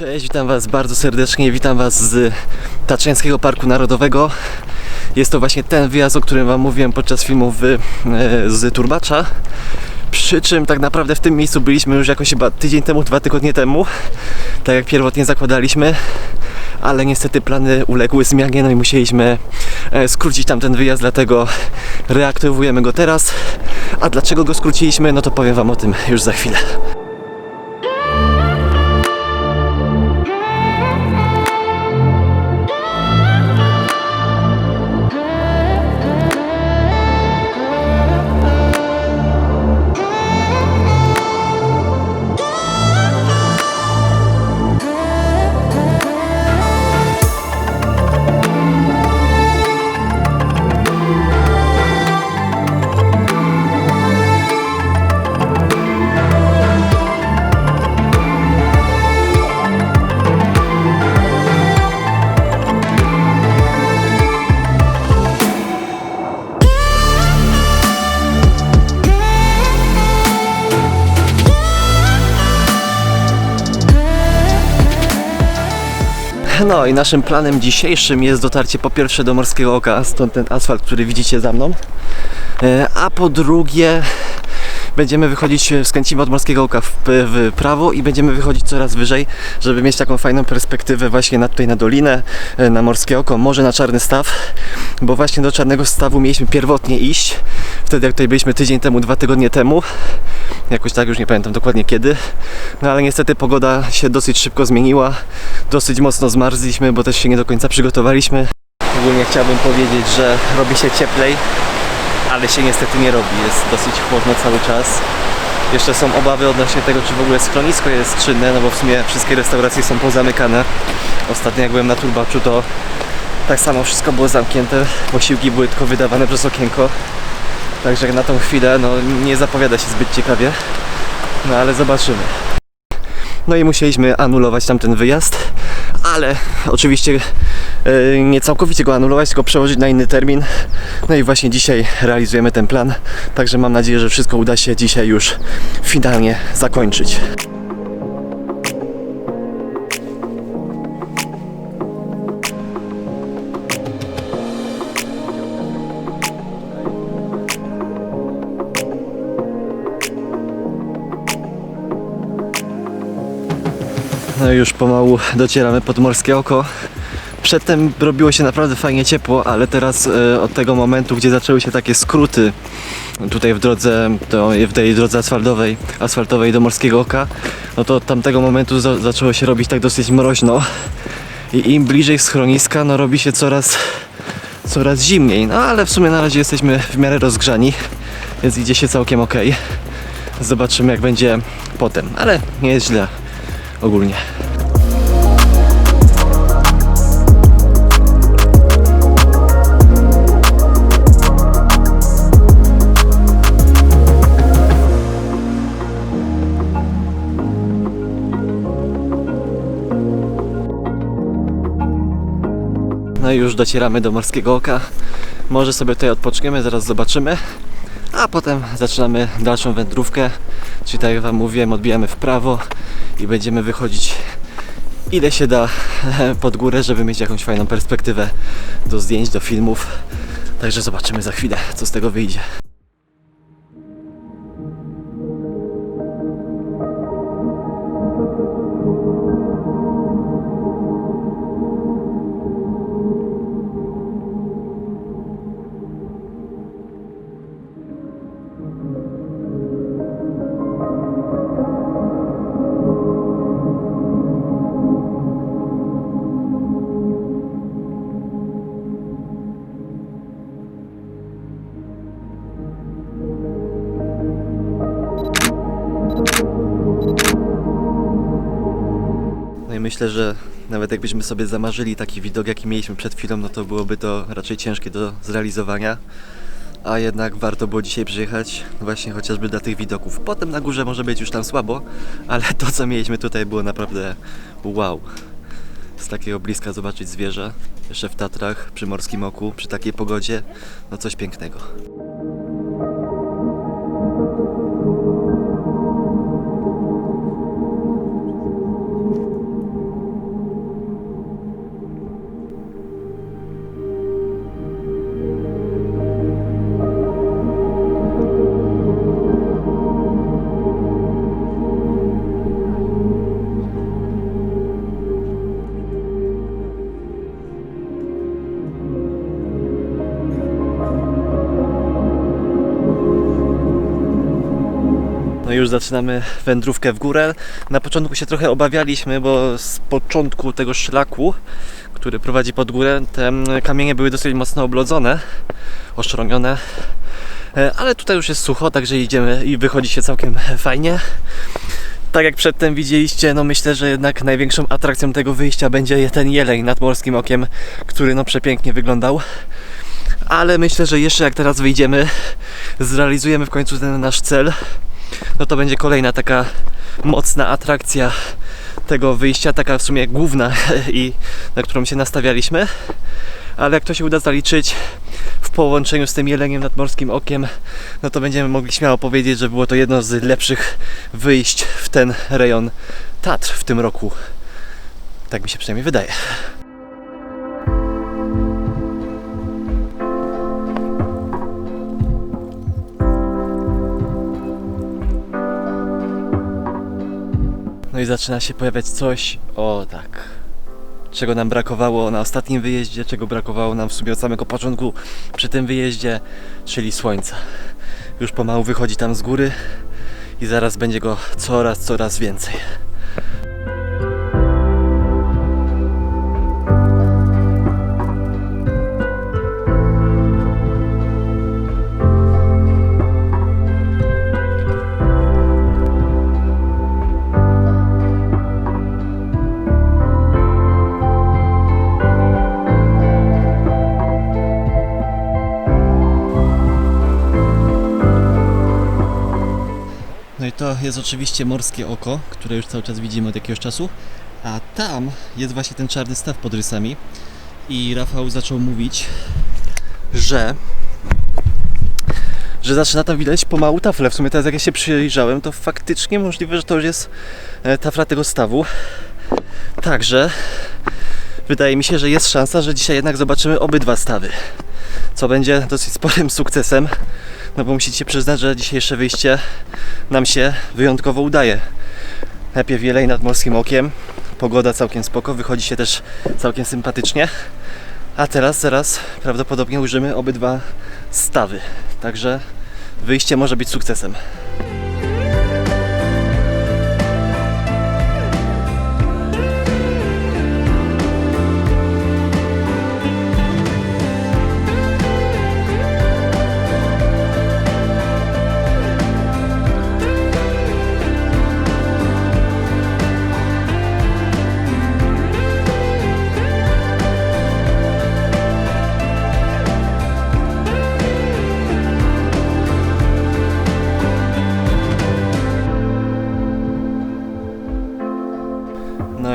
Cześć, witam Was bardzo serdecznie, witam Was z Tatrzańskiego Parku Narodowego. Jest to właśnie ten wyjazd, o którym Wam mówiłem podczas filmu w, e, z Turbacza. Przy czym tak naprawdę w tym miejscu byliśmy już jakoś chyba tydzień temu, dwa tygodnie temu, tak jak pierwotnie zakładaliśmy, ale niestety plany uległy zmianie, no i musieliśmy e, skrócić tamten wyjazd, dlatego reaktywujemy go teraz. A dlaczego go skróciliśmy, no to powiem Wam o tym już za chwilę. No i naszym planem dzisiejszym jest dotarcie po pierwsze do Morskiego Oka, stąd ten asfalt, który widzicie za mną, E, a po drugie będziemy wychodzić, e, skręcimy od Morskiego Oka w, w prawo i będziemy wychodzić coraz wyżej, żeby mieć taką fajną perspektywę właśnie na tutaj na dolinę, e, na Morskie Oko, może na Czarny Staw, bo właśnie do Czarnego Stawu mieliśmy pierwotnie iść, wtedy jak tutaj byliśmy tydzień temu, dwa tygodnie temu, jakoś tak już nie pamiętam dokładnie kiedy, no ale niestety pogoda się dosyć szybko zmieniła, dosyć mocno zmarzliśmy, bo też się nie do końca przygotowaliśmy. Ogólnie chciałbym powiedzieć, że robi się cieplej, ale się niestety nie robi, jest dosyć chłodno cały czas. Jeszcze są obawy odnośnie tego, czy w ogóle schronisko jest czynne, no bo w sumie wszystkie restauracje są pozamykane. Ostatnio jak byłem na Turbaczu, to tak samo wszystko było zamknięte, posiłki były tylko wydawane przez okienko. Także na tą chwilę no, nie zapowiada się zbyt ciekawie, no ale zobaczymy. No i musieliśmy anulować tamten wyjazd, ale oczywiście e, nie całkowicie go anulować, tylko przełożyć na inny termin. No i właśnie dzisiaj realizujemy ten plan, także mam nadzieję, że wszystko uda się dzisiaj już finalnie zakończyć. Już pomału docieramy pod Morskie Oko. Przedtem robiło się naprawdę fajnie ciepło, ale teraz e, od tego momentu, gdzie zaczęły się takie skróty tutaj w drodze, to, w tej drodze asfaltowej, asfaltowej do Morskiego Oka, no to od tamtego momentu za, zaczęło się robić tak dosyć mroźno. I im bliżej schroniska, no robi się coraz, coraz zimniej. No ale w sumie na razie jesteśmy w miarę rozgrzani, więc idzie się całkiem ok. Zobaczymy jak będzie potem, ale nie jest źle ogólnie. No i już docieramy do Morskiego Oka. Może sobie tutaj odpoczniemy, zaraz zobaczymy. A potem zaczynamy dalszą wędrówkę. Czyli tak jak Wam mówiłem, odbijamy w prawo i będziemy wychodzić ile się da pod górę, żeby mieć jakąś fajną perspektywę do zdjęć, do filmów. Także zobaczymy za chwilę, co z tego wyjdzie. Myślę, że nawet jakbyśmy sobie zamarzyli taki widok, jaki mieliśmy przed chwilą, no to byłoby to raczej ciężkie do zrealizowania. A jednak warto było dzisiaj przyjechać, właśnie chociażby dla tych widoków. Potem na górze może być już tam słabo, ale to co mieliśmy tutaj było naprawdę wow. Z takiego bliska zobaczyć zwierzę, jeszcze w Tatrach, przy Morskim Oku, przy takiej pogodzie, no coś pięknego. No już zaczynamy wędrówkę w górę. Na początku się trochę obawialiśmy, bo z początku tego szlaku, który prowadzi pod górę, te mm, kamienie były dosyć mocno oblodzone, oszronione. E, Ale tutaj już jest sucho, także idziemy i wychodzi się całkiem fajnie. Tak jak przedtem widzieliście, no myślę, że jednak największą atrakcją tego wyjścia będzie ten jeleń nad morskim okiem, który no przepięknie wyglądał. Ale myślę, że jeszcze jak teraz wyjdziemy, zrealizujemy w końcu ten nasz cel, no to będzie kolejna taka mocna atrakcja tego wyjścia, taka w sumie główna i na którą się nastawialiśmy. Ale jak to się uda zaliczyć w połączeniu z tym jeleniem nad morskim okiem, no to będziemy mogli śmiało powiedzieć, że było to jedno z lepszych wyjść w ten rejon Tatr w tym roku. Tak mi się przynajmniej wydaje. No i zaczyna się pojawiać coś, o tak, czego nam brakowało na ostatnim wyjeździe, czego brakowało nam w sumie od samego początku przy tym wyjeździe, czyli słońca. Już pomału wychodzi tam z góry i zaraz będzie go coraz, coraz więcej. Jest oczywiście morskie oko, które już cały czas widzimy od jakiegoś czasu. A tam jest właśnie ten czarny staw pod rysami. I Rafał zaczął mówić, że że zaczyna tam widać pomału taflę. W sumie teraz jak ja się przyjrzałem, to faktycznie możliwe, że to już jest e, tafla tego stawu. Także wydaje mi się, że jest szansa, że dzisiaj jednak zobaczymy obydwa stawy. Co będzie dosyć sporym sukcesem. No bo musicie przyznać, że dzisiejsze wyjście nam się wyjątkowo udaje. Najpierw jelej nad morskim okiem, pogoda całkiem spoko, wychodzi się też całkiem sympatycznie. A teraz, zaraz prawdopodobnie użymy obydwa stawy. Także wyjście może być sukcesem.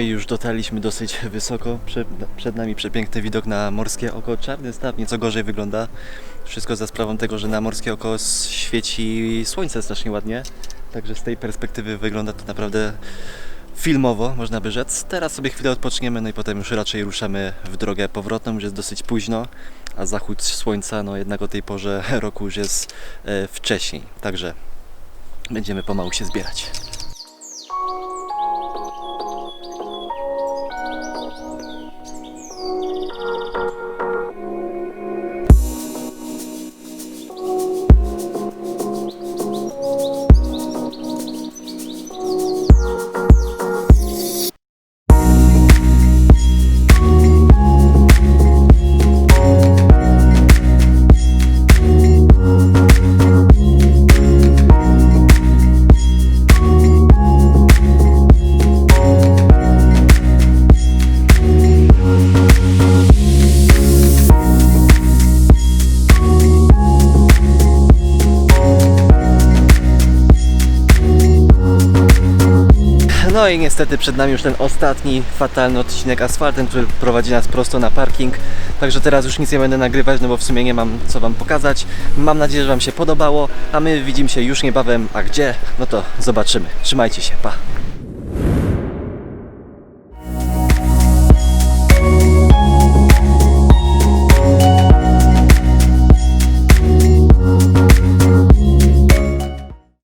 I już dotarliśmy dosyć wysoko. Przed, przed nami przepiękny widok na morskie oko. Czarny staw nieco gorzej wygląda. Wszystko za sprawą tego, że na morskie oko świeci słońce strasznie ładnie. Także z tej perspektywy wygląda to naprawdę filmowo, można by rzec. Teraz sobie chwilę odpoczniemy, no i potem już raczej ruszamy w drogę powrotną. Już jest dosyć późno, a zachód słońca, no jednak o tej porze roku już jest e, wcześniej. Także będziemy pomału się zbierać. No i niestety przed nami już ten ostatni fatalny odcinek asfaltem, który prowadzi nas prosto na parking. Także teraz już nic nie będę nagrywać, no bo w sumie nie mam co Wam pokazać. Mam nadzieję, że Wam się podobało, a my widzimy się już niebawem. A gdzie? No to zobaczymy. Trzymajcie się, pa!